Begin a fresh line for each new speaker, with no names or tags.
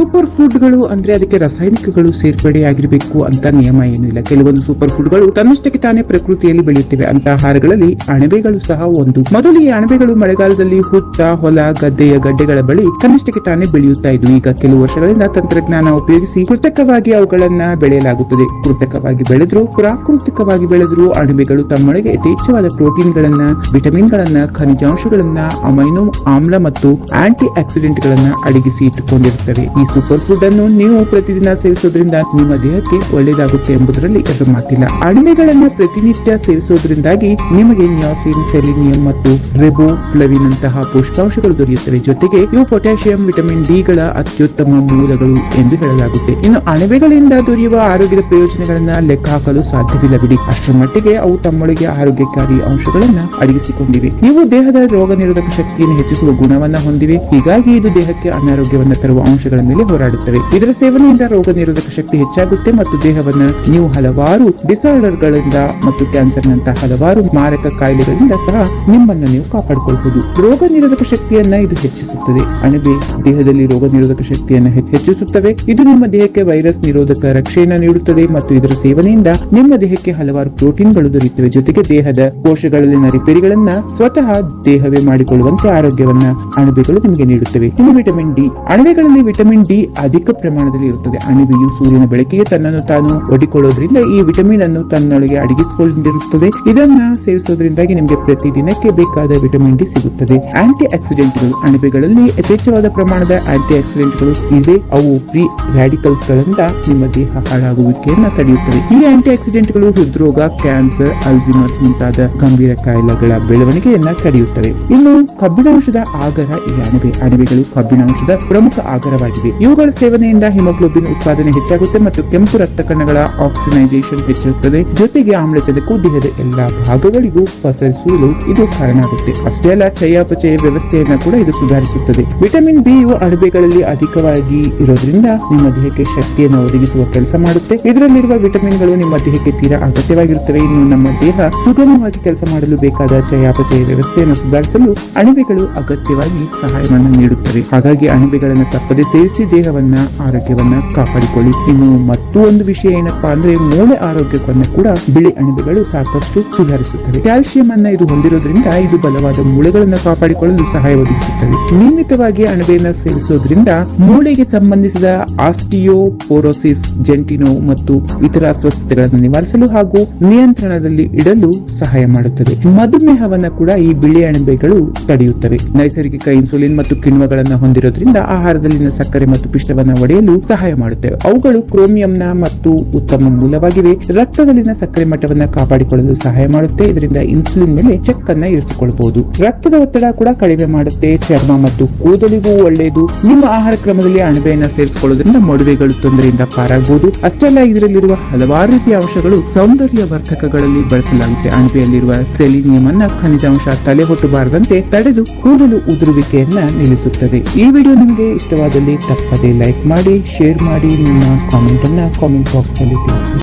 Super ಫುಡ್ಗಳು ಅಂದ್ರೆ ಅದಕ್ಕೆ ರಾಸಾಯನಿಕಗಳು ಸೇರ್ಪಡೆ ಆಗಿರಬೇಕು ಅಂತ ನಿಯಮ ಏನೂ ಇಲ್ಲ. ಕೆಲವೊಂದು ಸೂಪರ್ ಫುಡ್ಗಳು ತನ್ನಷ್ಟಕ್ಕೆ ತಾನೇ ಪ್ರಕೃತಿಯಲ್ಲಿ ಬೆಳೆಯುತ್ತಿವೆ. ಅಂತ ಆಹಾರಗಳಲ್ಲಿ ಅಣಬೆಗಳು ಸಹ ಒಂದು. ಮೊದಲು ಈ ಅಣಬೆಗಳು ಮಳೆಗಾಲದಲ್ಲಿ ಹುತ್ತ, ಹೊಲ ಗದ್ದೆಯ ಗಡ್ಡೆಗಳ ಬಳಿ ತನ್ನಷ್ಟಕ್ಕೆ ತಾನೇ ಬೆಳೆಯುತ್ತಾ ಇದ್ವು. ಈಗ ಕೆಲವು ವರ್ಷಗಳಿಂದ ತಂತ್ರಜ್ಞಾನ ಉಪಯೋಗಿಸಿ ಕೃತಕವಾಗಿ ಅವುಗಳನ್ನ ಬೆಳೆಯಲಾಗುತ್ತದೆ. ಕೃತಕವಾಗಿ ಬೆಳೆದ್ರು, ಪ್ರಾಕೃತಿಕವಾಗಿ ಬೆಳೆದ್ರು ಅಣಬೆಗಳು ತಮ್ಮೊಳಗೆ ಯಥೇಚ್ಛವಾದ ಪ್ರೋಟೀನ್ಗಳನ್ನ, ವಿಟಮಿನ್ಗಳನ್ನ, ಖನಿಜಾಂಶಗಳನ್ನ, ಅಮೈನೋ ಆಮ್ಲ ಮತ್ತು ಆಂಟಿ ಆಕ್ಸಿಡೆಂಟ್ಗಳನ್ನ ಅಡಗಿಸಿ ಇಟ್ಟುಕೊಂಡಿರುತ್ತವೆ. ಈ ಸೂಪರ್ ಫುಡ್ ಅನ್ನು ನೀವು ಪ್ರತಿದಿನ ಸೇವಿಸೋದ್ರಿಂದ ನಿಮ್ಮ ದೇಹಕ್ಕೆ ಒಳ್ಳೆಯದಾಗುತ್ತೆ ಎಂಬುದರಲ್ಲಿ ಎರಡು ಮಾತಿಲ್ಲ. ಅಣಬೆಗಳನ್ನ ಪ್ರತಿನಿತ್ಯ ಸೇವಿಸೋದ್ರಿಂದಾಗಿ ನಿಮಗೆ ನಿಯಾಸಿನ್, ಸೆಲಿನಿಯಂ ಮತ್ತು ರೆಬೋಫ್ಲವಿನ್ ಅಂತಹ ಪೋಷಕಾಂಶಗಳು ದೊರೆಯುತ್ತವೆ. ಜೊತೆಗೆ ಇವು ಪೊಟ್ಯಾಷಿಯಂ, ವಿಟಮಿನ್ ಡಿ ಗಳ ಅತ್ಯುತ್ತಮ ಮೂಲಗಳು ಎಂದು ಹೇಳಲಾಗುತ್ತೆ. ಇನ್ನು ಅಣಬೆಗಳಿಂದ ದೊರೆಯುವ ಆರೋಗ್ಯದ ಪ್ರಯೋಜನಗಳನ್ನ ಲೆಕ್ಕ ಹಾಕಲು ಸಾಧ್ಯವಿಲ್ಲ ಬಿಡಿ. ಅಷ್ಟರ ಮಟ್ಟಿಗೆ ಅವು ತಮ್ಮೊಳಗೆ ಆರೋಗ್ಯಕಾರಿ ಅಂಶಗಳನ್ನ ಅಡಗಿಸಿಕೊಂಡಿವೆ. ಇವು ದೇಹದ ರೋಗ ನಿರೋಧಕ ಶಕ್ತಿಯನ್ನು ಹೆಚ್ಚಿಸುವ ಗುಣವನ್ನ ಹೊಂದಿವೆ. ಹೀಗಾಗಿ ಇದು ದೇಹಕ್ಕೆ ಅನಾರೋಗ್ಯವನ್ನ ತರುವ ಅಂಶಗಳ ಮೇಲೆ ಹೋರಾಡುತ್ತವೆ. ಇದರ ಸೇವನೆಯಿಂದ ರೋಗ ನಿರೋಧಕ ಶಕ್ತಿ ಹೆಚ್ಚಾಗುತ್ತೆ ಮತ್ತು ದೇಹವನ್ನು ನೀವು ಹಲವಾರು ಡಿಸಾರ್ಡರ್ ಗಳಿಂದ ಮತ್ತು ಕ್ಯಾನ್ಸರ್ ನಂತಹ ಹಲವಾರು ಮಾರಕ ಕಾಯಿಲೆಗಳಿಂದ ಸಹ ನಿಮ್ಮನ್ನ ನೀವು ಕಾಪಾಡಿಕೊಳ್ಳಬಹುದು ರೋಗ ಶಕ್ತಿಯನ್ನ ಇದು ಹೆಚ್ಚಿಸುತ್ತದೆ. ಅಣಬೆ, ದೇಹದಲ್ಲಿ ರೋಗ ನಿರೋಧಕ ಶಕ್ತಿಯನ್ನ ಹೆಚ್ಚ್- ಹೆಚ್ಚಿಸುತ್ತವೆ. ಇದು ನಿಮ್ಮ ದೇಹಕ್ಕೆ ವೈರಸ್ ನಿರೋಧಕ ರಕ್ಷೆಯನ್ನು ನೀಡುತ್ತದೆ ಮತ್ತು ಇದರ ಸೇವನೆಯಿಂದ ನಿಮ್ಮ ದೇಹಕ್ಕೆ ಹಲವಾರು ಪ್ರೋಟೀನ್ಗಳು ದೊರೆಯುತ್ತವೆ. ಜೊತೆಗೆ ದೇಹದ ಕೋಶಗಳಲ್ಲಿನ ರಿಪೇರಿಗಳನ್ನ ಸ್ವತಃ ದೇಹವೇ ಮಾಡಿಕೊಳ್ಳುವಂತೆ ಆರೋಗ್ಯವನ್ನ ಅಣಬೆಗಳು ನಿಮಗೆ ನೀಡುತ್ತವೆ. ಇನ್ನು ವಿಟಮಿನ್ ಡಿ. ಅಣಬೆಗಳಲ್ಲಿ ವಿಟಮಿನ್ ಡಿ ಅಧಿಕ ಪ್ರಮಾಣದಲ್ಲಿ ಇರುತ್ತದೆ. ಅಣಬೆಯು ಸೂರ್ಯನ ಬೆಳಕಿಗೆ ತನ್ನನ್ನು ತಾನು ಒಡ್ಡಿಕೊಳ್ಳೋದ್ರಿಂದ ಈ ವಿಟಮಿನ್ ಅನ್ನು ತನ್ನೊಳಗೆ ಅಡಗಿಸಿಕೊಂಡಿರುತ್ತದೆ. ಇದನ್ನ ಸೇವಿಸೋದ್ರಿಂದಾಗಿ ನಿಮಗೆ ಪ್ರತಿದಿನಕ್ಕೆ ಬೇಕಾದ ವಿಟಮಿನ್ ಡಿ ಸಿಗುತ್ತದೆ. ಆಂಟಿ ಆಕ್ಸಿಡೆಂಟ್ಗಳು ಅಣಬೆಗಳಲ್ಲಿ ಯಥೇಚ್ಛವಾದ ಪ್ರಮಾಣದ ಆಂಟಿ ಆಕ್ಸಿಡೆಂಟ್ಗಳು ಇವೆ. ಅವು ಫ್ರೀ ರ್ಯಾಡಿಕಲ್ಸ್ ಗಳಿಂದ ನಿಮ್ಮ ದೇಹ ಹಾಳಾಗುವಿಕೆಯನ್ನ ತಡೆಯುತ್ತದೆ ಈ ಆಂಟಿ ಆಕ್ಸಿಡೆಂಟ್ಗಳು ಹೃದ್ರೋಗ, ಕ್ಯಾನ್ಸರ್, ಅಲ್ಜಿಮರ್ಸ್ ಮುಂತಾದ ಗಂಭೀರ ಕಾಯಿಲೆಗಳ ಬೆಳವಣಿಗೆಯನ್ನ ತಡೆಯುತ್ತವೆ. ಇನ್ನು ಕಬ್ಬಿಣಾಂಶದ ಆಗರ ಈ ಅಣಬೆ. ಅಣಬೆಗಳು ಕಬ್ಬಿಣಾಂಶದ ಪ್ರಮುಖ ಆಗರವಾಗಿವೆ ಇವುಗಳ ಸೇವನೆಯಿಂದ ಹಿಮೋಗ್ಲೋಬಿನ್ ಉತ್ಪಾದನೆ ಹೆಚ್ಚಾಗುತ್ತೆ ಮತ್ತು ಕೆಂಪು ರಕ್ತ ಕಣಗಳ ಆಕ್ಸಿನೈಸೇಷನ್ ಹೆಚ್ಚುತ್ತದೆ ಜೊತೆಗೆ ಆಮ್ಲಜನಕವು ದೇಹದ ಎಲ್ಲಾ ಭಾಗಗಳಿಗೂ ಪಸರಿಸಲು ಇದು ಕಾರಣ ಆಗುತ್ತೆ. ಅಷ್ಟೇ ಅಲ್ಲ, ಚಯಾಪಚಯ ವ್ಯವಸ್ಥೆಯನ್ನ ಕೂಡ ಇದು ಸುಧಾರಿಸುತ್ತದೆ. ವಿಟಮಿನ್ ಬಿ ಯು ಅಣಬೆಗಳಲ್ಲಿ ಅಧಿಕವಾಗಿ ಇರೋದ್ರಿಂದ ನಿಮ್ಮ ದೇಹಕ್ಕೆ ಶಕ್ತಿಯನ್ನು ಒದಗಿಸುವ ಕೆಲಸ ಮಾಡುತ್ತೆ. ಇದರಲ್ಲಿರುವ ವಿಟಮಿನ್ಗಳು ನಿಮ್ಮ ದೇಹಕ್ಕೆ ತೀರಾ ಅಗತ್ಯವಾಗಿರುತ್ತವೆ. ಇನ್ನು ನಮ್ಮ ದೇಹ ಸುಗಮವಾಗಿ ಕೆಲಸ ಮಾಡಲು ಬೇಕಾದ ಚಯಾಪಚಯ ವ್ಯವಸ್ಥೆಯನ್ನು ಸುಧಾರಿಸಲು ಅಣಬೆಗಳು ಅಗತ್ಯವಾಗಿ ಸಹಾಯವನ್ನು ನೀಡುತ್ತವೆ. ಹಾಗಾಗಿ ಅಣಬೆಗಳನ್ನು ತಪ್ಪದೆ ಸೇವಿಸಿ ದೇಹವನ್ನ, ಆರೋಗ್ಯವನ್ನ ಕಾಪಾಡಿಕೊಳ್ಳಿ. ಇನ್ನು ಮತ್ತೊಂದು ವಿಷಯ ಏನಪ್ಪಾ ಅಂದ್ರೆ, ಮೂಳೆ ಆರೋಗ್ಯವನ್ನ ಕೂಡ ಬಿಳಿ ಅಣಬೆಗಳು ಸಾಕಷ್ಟು ಸುಧಾರಿಸುತ್ತವೆ. ಕ್ಯಾಲ್ಸಿಯಂ ಅನ್ನ ಇದು ಹೊಂದಿರೋದ್ರಿಂದ ಇದು ಬಲವಾದ ಮೂಳೆಗಳನ್ನು ಕಾಪಾಡಿಕೊಳ್ಳಲು ಸಹಾಯ ಒದಗಿಸುತ್ತವೆ. ನಿಯಮಿತವಾಗಿ ಅಣಬೆಯನ್ನ ಸೇವಿಸೋದ್ರಿಂದ ಮೂಳೆಗೆ ಸಂಬಂಧಿಸಿದ ಆಸ್ಟಿಯೋಪೋರೋಸಿಸ್, ಜೆಂಟಿನೋ ಮತ್ತು ಇತರ ಅಸ್ವಸ್ಥತೆಗಳನ್ನು ನಿವಾರಿಸಲು ಹಾಗೂ ನಿಯಂತ್ರಣದಲ್ಲಿ ಇಡಲು ಸಹಾಯ ಮಾಡುತ್ತದೆ. ಮಧುಮೇಹವನ್ನ ಕೂಡ ಈ ಬಿಳಿ ಅಣಬೆಗಳು ತಡೆಯುತ್ತವೆ. ನೈಸರ್ಗಿಕ ಇನ್ಸುಲಿನ್ ಮತ್ತು ಕಿಣ್ವಗಳನ್ನ ಹೊಂದಿರೋದ್ರಿಂದ ಆಹಾರದಲ್ಲಿನ ಸಕ್ಕರೆ ಮತ್ತು ಪಿಷ್ಟವನ್ನು ಒಡೆಯಲು ಸಹಾಯ ಮಾಡುತ್ತವೆ. ಅವುಗಳು ಕ್ರೋಮಿಯಂನ ಮತ್ತು ಉತ್ತಮ ಮೂಲವಾಗಿವೆ. ರಕ್ತದಲ್ಲಿನ ಸಕ್ಕರೆ ಮಟ್ಟವನ್ನು ಕಾಪಾಡಿಕೊಳ್ಳಲು ಸಹಾಯ ಮಾಡುತ್ತೆ. ಇದರಿಂದ ಇನ್ಸುಲಿನ್ ಮೇಲೆ ಚೆಕ್ ಅನ್ನ ಇರಿಸಿಕೊಳ್ಳಬಹುದು. ರಕ್ತದ ಒತ್ತಡ ಕೂಡ ಕಡಿಮೆ ಮಾಡುತ್ತೆ. ಚರ್ಮ ಮತ್ತು ಕೂದಲಿಗೂ ಒಳ್ಳೆಯದು. ನಿಮ್ಮ ಆಹಾರ ಕ್ರಮದಲ್ಲಿ ಅಣಬೆಯನ್ನ ಸೇರಿಸಿಕೊಳ್ಳುವುದರಿಂದ ಮೊಡವೆಗಳು ತೊಂದರೆಯಿಂದ ಪಾರಾಗಬಹುದು. ಅಷ್ಟೇ ಅಲ್ಲ, ಇದರಲ್ಲಿರುವ ಹಲವಾರು ರೀತಿಯ ಅಂಶಗಳು ಸೌಂದರ್ಯ ವರ್ಧಕಗಳಲ್ಲಿ ಬಳಸಲಾಗುತ್ತೆ. ಅಣಬೆಯಲ್ಲಿರುವ ಸೆಲಿನಿಯಂ ಅನ್ನ ಖನಿಜಾಂಶ ತಲೆ ಹೊಟ್ಟಬಾರದಂತೆ ತಡೆದು ಕೂದಲು ಉದುರುವಿಕೆಯನ್ನ ನಿಲ್ಲಿಸುತ್ತದೆ. ಈ ವಿಡಿಯೋ ನಿಮಗೆ ಇಷ್ಟವಾದಲ್ಲಿ ತಪ್ಪದೆ ಲೈಕ್ ಮಾಡಿ ಶೇರ್ ಮಾಡಿ ನಿಮ್ಮ ಕಾಮೆಂಟ್ ಅನ್ನ ಕಾಮೆಂಟ್ ಬಾಕ್ಸ್ ಅಲ್ಲಿ ತಿಳಿಸಿ.